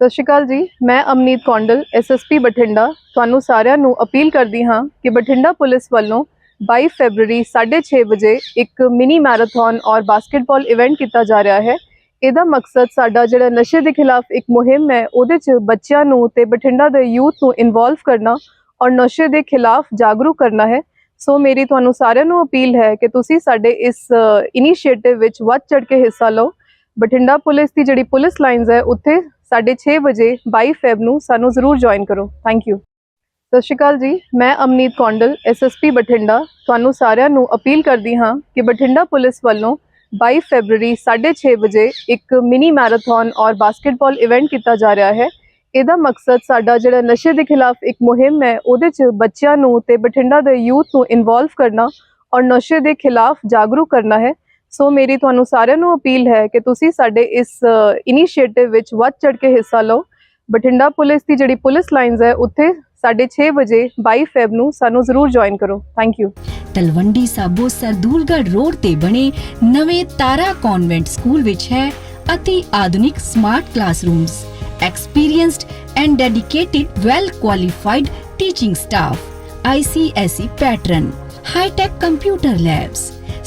ਸਤਿ ਸ਼੍ਰੀ ਅਕਾਲ ਜੀ, ਮੈਂ ਅਮਨੀਤ ਕੌਂਡਲ ਐਸਐਸਪੀ ਬਠਿੰਡਾ। ਤੁਹਾਨੂੰ ਸਾਰਿਆਂ ਨੂੰ ਅਪੀਲ ਕਰਦੀ ਹਾਂ ਕਿ ਬਠਿੰਡਾ ਪੁਲਿਸ ਵੱਲੋਂ 22 ਫੈਬਰੂਰੀ 6:30 ਵਜੇ ਇੱਕ ਮਿਨੀ ਮੈਰਾਥਨ ਔਰ ਬਾਸਕਟਬਾਲ ਇਵੈਂਟ ਕੀਤਾ ਜਾ ਰਿਹਾ ਹੈ। ਇਹਦਾ ਮਕਸਦ ਸਾਡਾ ਜਿਹੜਾ ਨਸ਼ੇ ਦੇ ਖਿਲਾਫ ਇੱਕ ਮੁਹਿੰਮ ਹੈ, ਉਹਦੇ 'ਚ ਬੱਚਿਆਂ ਨੂੰ ਤੇ ਬਠਿੰਡਾ ਦੇ ਯੂਥ ਨੂੰ ਇਨਵੋਲਵ ਕਰਨਾ ਔਰ ਨਸ਼ੇ ਦੇ ਖਿਲਾਫ ਜਾਗਰੂਕ ਕਰਨਾ ਹੈ। ਸੋ ਮੇਰੀ ਤੁਹਾਨੂੰ ਸਾਰਿਆਂ ਨੂੰ ਅਪੀਲ ਹੈ ਕਿ ਤੁਸੀਂ ਸਾਡੇ ਇਸ ਇਨੀਸ਼ੀਏਟਿਵ ਵਿੱਚ ਵੱਧ ਚੜ ਕੇ ਹਿੱਸਾ ਲਓ। ਬਠਿੰਡਾ ਪੁਲਿਸ ਦੀ ਜਿਹੜੀ ਪੁਲਿਸ ਲਾਈਨਸ ਹੈ, ਉੱਥੇ 6:30 ਵਜੇ 22 ਫੈਬ ਨੂੰ ਸਾਨੂੰ ਜ਼ਰੂਰ ਜੁਆਇਨ ਕਰੋ। ਥੈਂਕ ਯੂ ਸਤਿ ਸ਼੍ਰੀ ਅਕਾਲ ਜੀ, ਮੈਂ ਅਮਨੀਤ ਕੌਂਡਲ ਐਸਐਸਪੀ ਬਠਿੰਡਾ। ਤੁਹਾਨੂੰ ਸਾਰਿਆਂ ਨੂੰ ਅਪੀਲ ਕਰਦੀ ਹਾਂ ਕਿ ਬਠਿੰਡਾ ਪੁਲਿਸ ਵੱਲੋਂ 22 ਫੈਬਰੂਰੀ 6:30 ਵਜੇ ਇੱਕ ਮਿਨੀ ਮੈਰਾਥਨ ਔਰ ਬਾਸਕਟਬਾਲ ਇਵੈਂਟ ਕੀਤਾ ਜਾ ਰਿਹਾ ਹੈ। ਇਹਦਾ ਮਕਸਦ ਸਾਡਾ ਜਿਹੜਾ ਨਸ਼ੇ ਦੇ ਖਿਲਾਫ ਇੱਕ ਮੁਹਿੰਮ ਹੈ, ਉਹਦੇ 'ਚ ਬੱਚਿਆਂ ਨੂੰ ਤੇ ਬਠਿੰਡਾ ਦੇ ਯੂਥ ਨੂੰ ਇਨਵੋਲਵ ਕਰਨਾ ਔਰ ਨਸ਼ੇ ਦੇ ਖਿਲਾਫ ਜਾਗਰੂਕ ਕਰਨਾ ਹੈ। ਸੋ ਮੇਰੀ ਤੁਹਾਨੂੰ ਸਾਰਿਆਂ ਨੂੰ ਅਪੀਲ ਹੈ ਕਿ ਤੁਸੀਂ ਸਾਡੇ ਇਸ ਇਨੀਸ਼ੀਏਟਿਵ ਵਿੱਚ ਵੱਧ ਚੜ ਕੇ ਹਿੱਸਾ ਲਓ। ਬਠਿੰਡਾ ਪੁਲਿਸ ਦੀ ਜਿਹੜੀ ਪੁਲਿਸ ਲਾਈਨਸ ਹੈ, ਉੱਥੇ 6:30 ਵਜੇ 22 ਫੈਬ ਨੂੰ ਸਾਨੂੰ ਜ਼ਰੂਰ ਜੁਆਇਨ ਕਰੋ। Thank you Talwandi Sabo Sardulgarh road ਤੇ ਬਣੇ ਨਵੇਂ ਤਾਰਾ ਕਨਵੈਂਟ ਸਕੂਲ ਵਿੱਚ ਹੈ ਅਤੀ ਆਧੁਨਿਕ smart classrooms experienced and dedicated, well qualified teaching staff ICSE pattern high tech computer labs